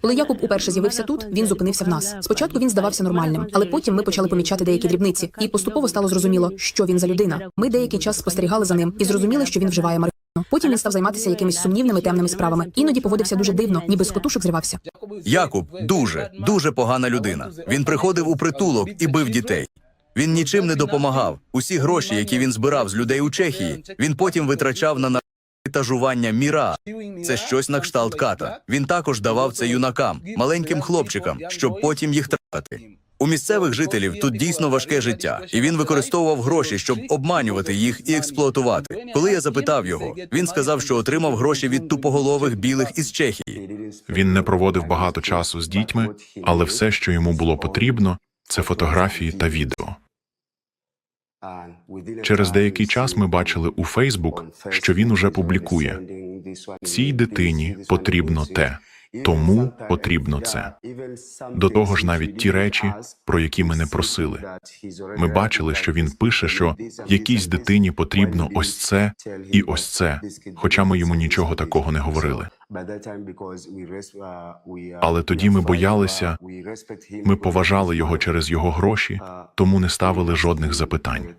Коли Якуб уперше з'явився тут, він зупинився в нас. Спочатку він здавався нормальним, але потім ми почали помічати деякі дрібниці, і поступово стало зрозуміло, що він за людина. Ми деякий час спостерігали за ним і зрозуміли, що він вживає марихуану. Потім він став займатися якимись сумнівними темними справами. Іноді поводився дуже дивно, ніби з котушок зривався. Якуб дуже, дуже погана людина. Він приходив у притулок і бив дітей. Він нічим не допомагав. Усі гроші, які він збирав з людей у Чехії, він потім витрачав на наркотики міра. Це щось на кшталт ката. Він також давав це юнакам, маленьким хлопчикам, щоб потім їх трапити. У місцевих жителів тут дійсно важке життя, і він використовував гроші, щоб обманювати їх і експлуатувати. Коли я запитав його, він сказав, що отримав гроші від тупоголових білих із Чехії. Він не проводив багато часу з дітьми, але все, що йому було потрібно, це фотографії та відео. Через деякий час ми бачили у Фейсбук, що він уже публікує. Цій дитині потрібно те, тому потрібно це. До того ж, навіть ті речі, про які ми не просили. Ми бачили, що він пише, що якійсь дитині потрібно ось це і ось це, хоча ми йому нічого такого не говорили. Але тоді ми боялися, Ми поважали його через його гроші, тому не ставили жодних запитань.